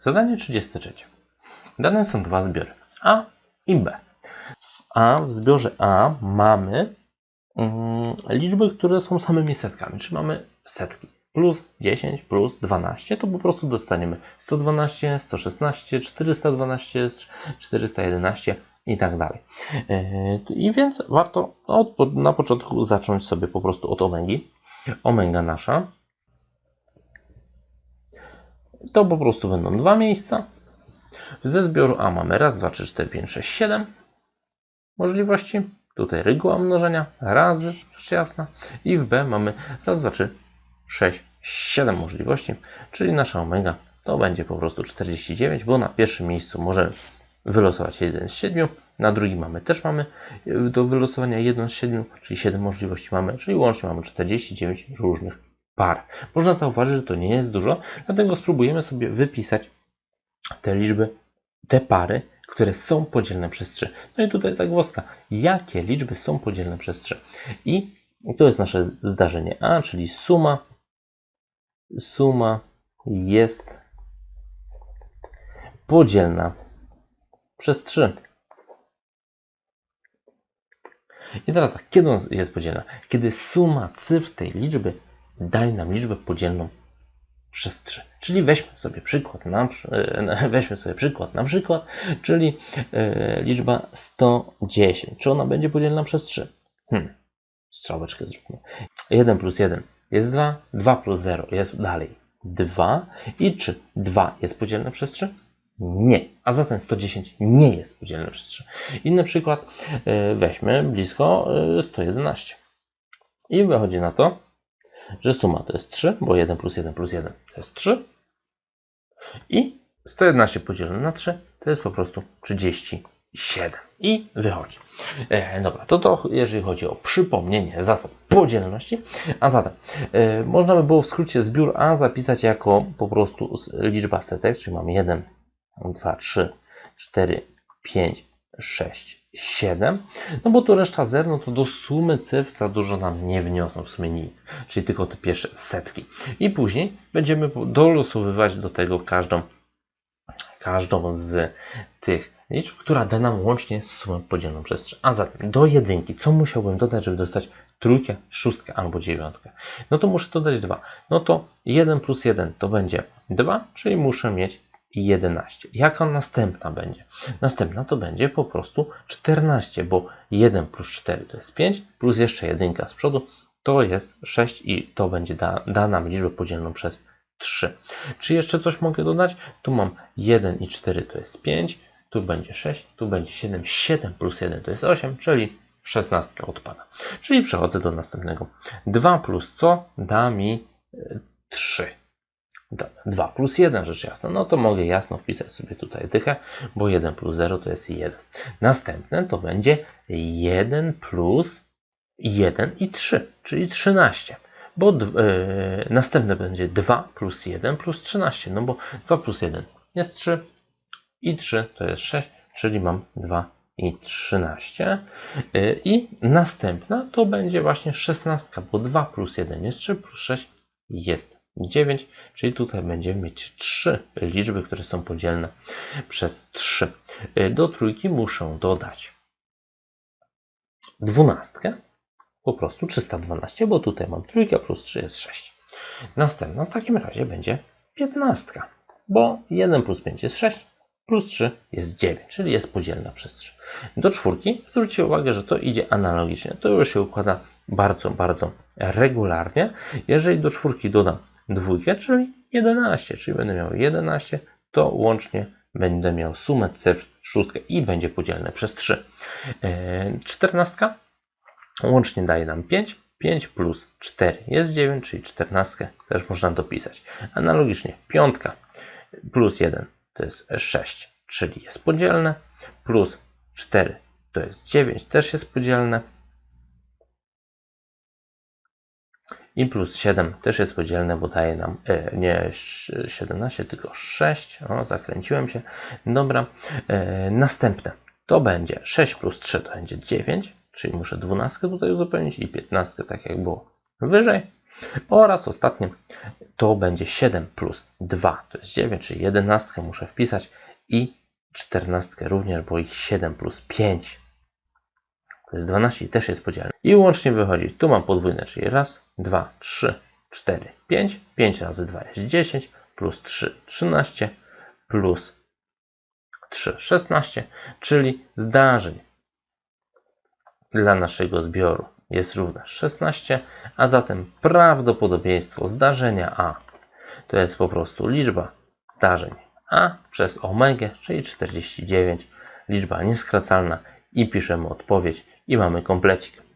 Zadanie 33. Dane są dwa zbiory A i B. W A, w zbiorze A mamy mm, liczby, które są samymi setkami, czyli mamy setki. Plus 10, plus 12, to po prostu dostaniemy 112, 116, 412, 411 i tak dalej. Yy, I więc warto od, na początku zacząć sobie po prostu od omegi. Omega nasza to po prostu będą dwa miejsca. Ze zbioru A mamy raz, dwa, trzy, cztery, pięć, sześć, siedem możliwości. Tutaj reguła mnożenia, razy, rzecz jasna. I w B mamy raz, dwa, trzy, sześć, siedem możliwości. Czyli nasza omega to będzie po prostu 49, bo na pierwszym miejscu możemy wylosować jeden z siedmiu. Na drugim mamy też mamy do wylosowania jeden z siedmiu, czyli 7 możliwości mamy, czyli łącznie mamy 49 różnych par. Można zauważyć, że to nie jest dużo, dlatego spróbujemy sobie wypisać te liczby, te pary, które są podzielne przez 3. No i tutaj zagwozdka, jakie liczby są podzielne przez 3. I to jest nasze zdarzenie A, czyli suma, suma jest podzielna przez 3. I teraz tak, kiedy jest podzielna? Kiedy suma cyfr tej liczby daje nam liczbę podzielną przez 3. Czyli weźmy sobie przykład na, weźmy sobie przykład na przykład, czyli e, liczba 110. Czy ona będzie podzielna przez 3? Hmm. Strzałeczkę zróbmy. 1 plus 1 jest 2, 2 plus 0 jest dalej 2 i czy 2 jest podzielne przez 3? Nie. A zatem 110 nie jest podzielne przez 3. Inny przykład, e, weźmy blisko 111. E, I wychodzi na to, że suma to jest 3, bo 1 plus 1 plus 1 to jest 3. I 111 podzielone na 3 to jest po prostu 37. I wychodzi. E, dobra, to to jeżeli chodzi o przypomnienie zasad podzielności. A zatem e, można by było w skrócie zbiór A zapisać jako po prostu liczba setek, czyli mamy 1, 2, 3, 4, 5, 6, 7, no bo tu reszta zer, no to do sumy cyfr za dużo nam nie wniosą w sumie nic, czyli tylko te pierwsze setki. I później będziemy dolosowywać do tego każdą, każdą z tych liczb, która da nam łącznie sumę podzieloną przez 3. A zatem do jedynki, co musiałbym dodać, żeby dostać trójkę, szóstkę albo dziewiątkę? No to muszę dodać 2. No to 1 plus 1 to będzie 2, czyli muszę mieć 11. Jaka następna będzie? Następna to będzie po prostu 14, bo 1 plus 4 to jest 5, plus jeszcze jedynka z przodu to jest 6 i to będzie da, da nam liczbę podzielną przez 3. Czy jeszcze coś mogę dodać? Tu mam 1 i 4 to jest 5, tu będzie 6, tu będzie 7, 7 plus 1 to jest 8, czyli 16 odpada. Czyli przechodzę do następnego. 2 plus co da mi 3. E, 2 plus 1, rzecz jasna. No to mogę jasno wpisać sobie tutaj dychę, bo 1 plus 0 to jest 1. Następne to będzie 1 plus 1 i 3, czyli 13. Bo yy, następne będzie 2 plus 1 plus 13, no bo 2 plus 1 jest 3 i 3 to jest 6, czyli mam 2 i 13. Yy, I następna to będzie właśnie 16, bo 2 plus 1 jest 3 plus 6 jest 9, czyli tutaj będziemy mieć 3 liczby, które są podzielne przez 3. Y, do trójki muszę dodać dwunastkę, po prostu 312, bo tutaj mam trójkę plus 3 jest 6. Następna w takim razie będzie 15, bo 1 plus 5 jest 6, plus 3 jest 9, czyli jest podzielna przez 3. Do czwórki zwróćcie uwagę, że to idzie analogicznie. To już się układa bardzo, bardzo regularnie. Jeżeli do czwórki dodam dwójkę, czyli 11, czyli będę miał 11, to łącznie będę miał sumę cyfr szóstkę i będzie podzielne przez 3. 14 łącznie daje nam 5. 5 plus 4 jest 9, czyli 14 też można dopisać. Analogicznie piątka plus 1 to jest 6, czyli jest podzielne, plus 4 to jest 9, też jest podzielne. I plus 7 też jest podzielne, bo daje nam e, nie 17, tylko 6. O, zakręciłem się. Dobra. E, następne to będzie 6 plus 3 to będzie 9, czyli muszę 12 tutaj uzupełnić i 15 tak jak było wyżej. Oraz ostatnie to będzie 7 plus 2, to jest 9, czyli 11 muszę wpisać i 14 również, bo i 7 plus 5 to jest 12 i też jest podzielne. I łącznie wychodzi, tu mam podwójne, czyli raz, 2, 3, 4, 5. 5 razy 2 jest 10, plus 3, 13, plus 3, 16, czyli zdarzeń dla naszego zbioru jest równe 16, a zatem prawdopodobieństwo zdarzenia A to jest po prostu liczba zdarzeń A przez omegę, czyli 49, liczba nieskracalna i piszemy odpowiedź i mamy komplecik.